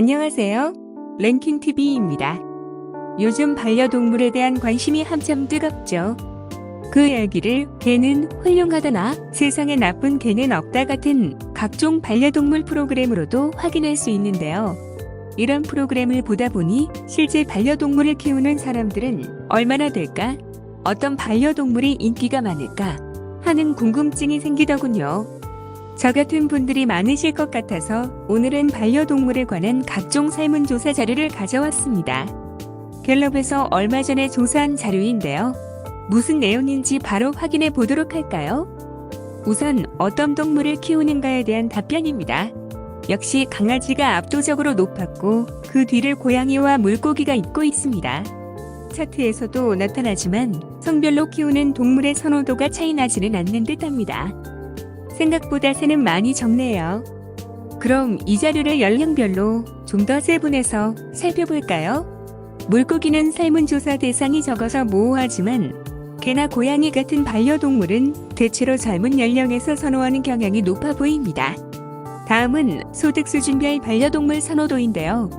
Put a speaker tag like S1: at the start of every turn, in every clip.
S1: 안녕하세요. 랭킹TV입니다. 요즘 반려동물에 대한 관심이 한참 뜨겁죠. 그 이야기를 개는 훌륭하다나 세상에 나쁜 개는 없다 같은 각종 반려동물 프로그램으로도 확인할 수 있는데요. 이런 프로그램을 보다 보니 실제 반려동물을 키우는 사람들은 얼마나 될까? 어떤 반려동물이 인기가 많을까? 하는 궁금증이 생기더군요. 저 같은 분들이 많으실 것 같아서 오늘은 반려동물에 관한 각종 설문조사 자료를 가져왔습니다. 갤럽에서 얼마 전에 조사한 자료인데요. 무슨 내용인지 바로 확인해 보도록 할까요? 우선 어떤 동물을 키우는가에 대한 답변입니다. 역시 강아지가 압도적으로 높았고 그 뒤를 고양이와 물고기가 잇고 있습니다. 차트에서도 나타나지만 성별로 키우는 동물의 선호도가 차이 나지는 않는 듯합니다. 생각보다 새는 많이 적네요. 그럼 이 자료를 연령별로 좀 더 세분해서 살펴볼까요? 물고기는 설문조사 대상이 적어서 모호하지만 개나 고양이 같은 반려동물은 대체로 젊은 연령에서 선호하는 경향이 높아 보입니다. 다음은 소득 수준별 반려동물 선호도인데요.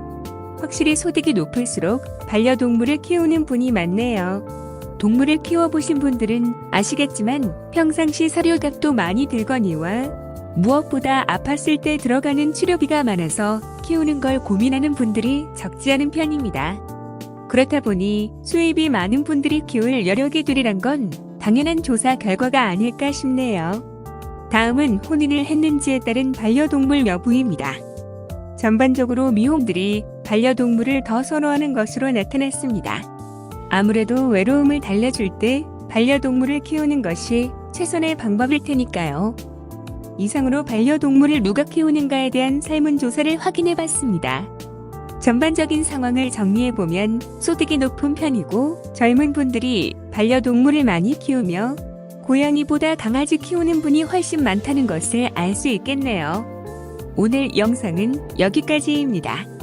S1: 확실히 소득이 높을수록 반려동물을 키우는 분이 많네요. 동물을 키워보신 분들은 아시겠지만 평상시 사료값도 많이 들거니와 무엇보다 아팠을 때 들어가는 치료비가 많아서 키우는 걸 고민하는 분들이 적지 않은 편입니다. 그렇다 보니 수입이 많은 분들이 키울 여력이 되리란 건 당연한 조사 결과가 아닐까 싶네요. 다음은 혼인을 했는지에 따른 반려동물 여부입니다. 전반적으로 미혼들이 반려동물을 더 선호하는 것으로 나타났습니다. 아무래도 외로움을 달래줄 때 반려동물을 키우는 것이 최선의 방법일 테니까요. 이상으로 반려동물을 누가 키우는가에 대한 설문조사를 확인해 봤습니다. 전반적인 상황을 정리해 보면 소득이 높은 편이고 젊은 분들이 반려동물을 많이 키우며 고양이보다 강아지 키우는 분이 훨씬 많다는 것을 알 수 있겠네요. 오늘 영상은 여기까지입니다.